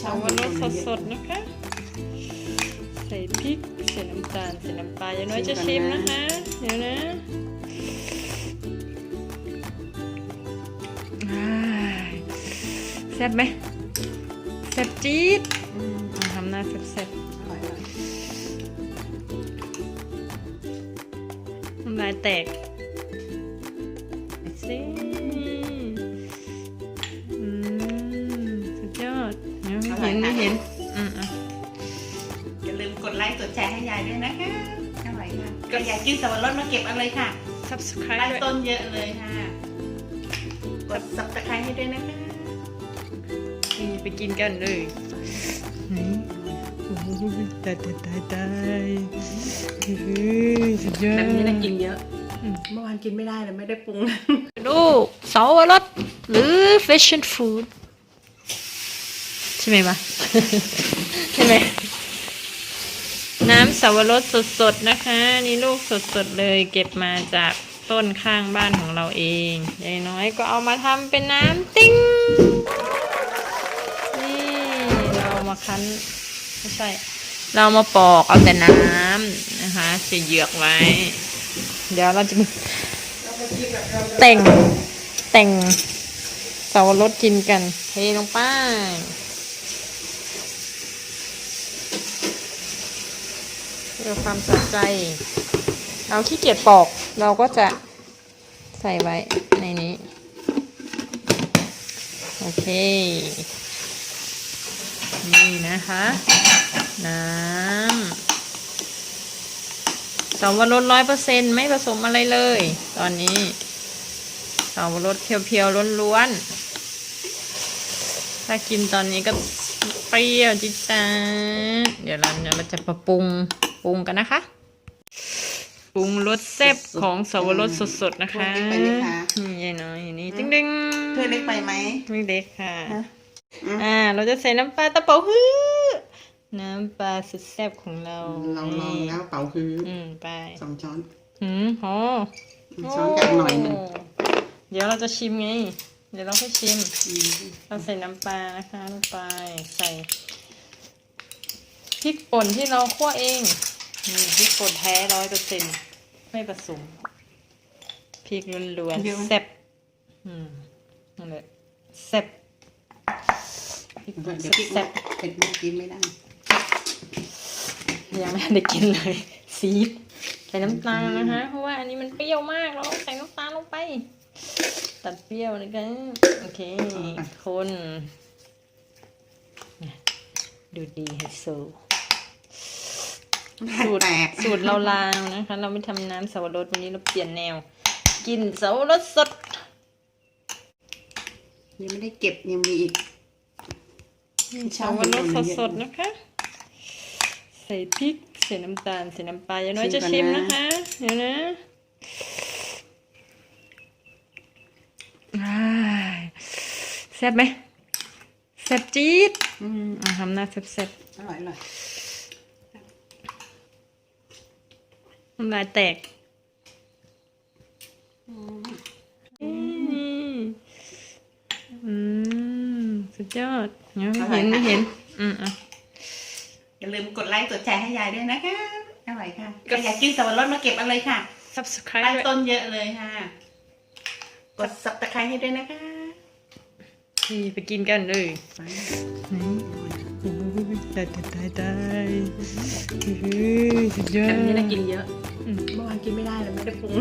สาวรสสดๆนะคะ ใส่พริกใส่น้ำตาลใส่น้ำปลาอย่างน้อยจะชิมนะคะ เดี๋ยวนะแซ่บไหมแซ่บจี๊ดมาทำหน้าแซ่บๆอร่อยเลยน้ำลายแตกสิ นไม่เห็นอืมอะอย่าลืมกดไลค์กดแชร์ให้ยายด้วยนะคะอร่อยค่ะก็อยากกินสับปะรดมาเก็บเอะไรค่ะ subscribe ใต้ด้วยต้นเยอะเลยค่ะ กดซับสไครต์ให้ด้วยนะคะนี่ไปกินกันเลยนี่โอ้ยตายตายตายตายเฮ้ยสุดยอดแบบนี้นะกินเยอะอืมเมื่อวานกินไม่ได้เลยไม่ได้ปรุงดูเสาวรสหรือ fish and food ใช่ไหมวะใช่ไหมน้ำสาวรสสดๆนะคะ นี่ลูกสดๆเลย เก็บมาจากต้นข้างบ้านของเราเองยายน้อยก็เอามาทำเป็นน้ำติ้งนี่เรามาคั้นไม่ใช่ เรามาปอกเอาแต่น้ำนะคะจะเหยือกไว้ เดี๋ยวเราจะมาแต่งแต่งสาวรสกินกัน เทลงไป เพื่อความสะใจ เราขี้เกียจปอก เราก็จะใส่ไว้ในนี้ โอเค นี่นะคะ น้ำสาวรสร้อยเปอร์เซ็นไม่ผสมอะไรเลย ตอนนี้สาวรสเพียวๆล้วนๆ ถ้ากินตอนนี้ก็เปรี้ยวจิ๊ดจ้าเดี๋ยวเราเดี๋ยวเราจะปรุง ปรุงกันนะคะ ปรุงรสแซ่บของสาวรสสดๆนะคะถ้วยเล็กไปไหมคะ นี่ยายน้อยอย่างนี้ดึงดึงๆถ้วยเล็กไปไหม ไม่เล็กค่ะ ฮะอืมอ่า เราจะใส่น้ำปลาตะเปาฮื้อน้ำปลาสุดแซ่บของเราเราลองแล้วเป่าคืออืมไปสองช้อนหืมโห ช้อนกลางหน่อยหนึ่งเดี๋ยวเราจะชิมไง เดี๋ยวเราค่อยชิม อืมเราใส่น้ำปลานะคะลงไปใส่พริกป่นที่เราคั่วเอง นี่พริกป่นแท้ร้อยเปอร์เซ็นไม่ผสมพริกล้วนๆแซ่บอืมนั่นแหละแซ่บพริกป่นเดี๋ยวพี่แซ่บเผ็ดมากกินไม่ได้ยังไม่ได้กินเลยซีดใส่น้ำตาลนะคะ เพราะว่าอันนี้มันเปรี้ยวมากเราใส่น้ำตาลลงไป ตัดเปรี้ยวนะคะโอเค คนดูดีไฮโซ สูตรแตก สูตรเราลาวนะคะ เราไม่ทำน้ำสาวรสวันนี้เราเปลี่ยนแนว กินสาวรสสด ยังไม่ได้เก็บยังมีอีกสาวรสสดๆนะคะ ใส่พริกใส่น้ำตาลใส่น้ำปลาอย่างน้อยจะชิมนะคะ เดี๋ยวนะอ้ายแซ่บไหมแซ่บจี๊ดอืมอะทำหน้าแซ่บอร่อยอร่อย น้ำลายแตกอืมอืมสุดยอดเห็นไม่เห็นไม่เห็น อืมอะอย่าลืมกดไลค์กดแชร์ให้ยายด้วยนะคะอร่อยค่ะก็อยากกินสับปะรดมาเก็บเอะไรค่ะ subscribe ใต้ด้วยต้นเยอะเลยค่ะ กดซับสไครต์ให้ด้วยนะคะ นี่ไปกินกันเลยนี่โอ้ยตายตายตายตายเฮ้ยสุดยอดแบบนี้นะกินเยอะเมื่อวานกินไม่ได้เลยไม่ได้ปรุง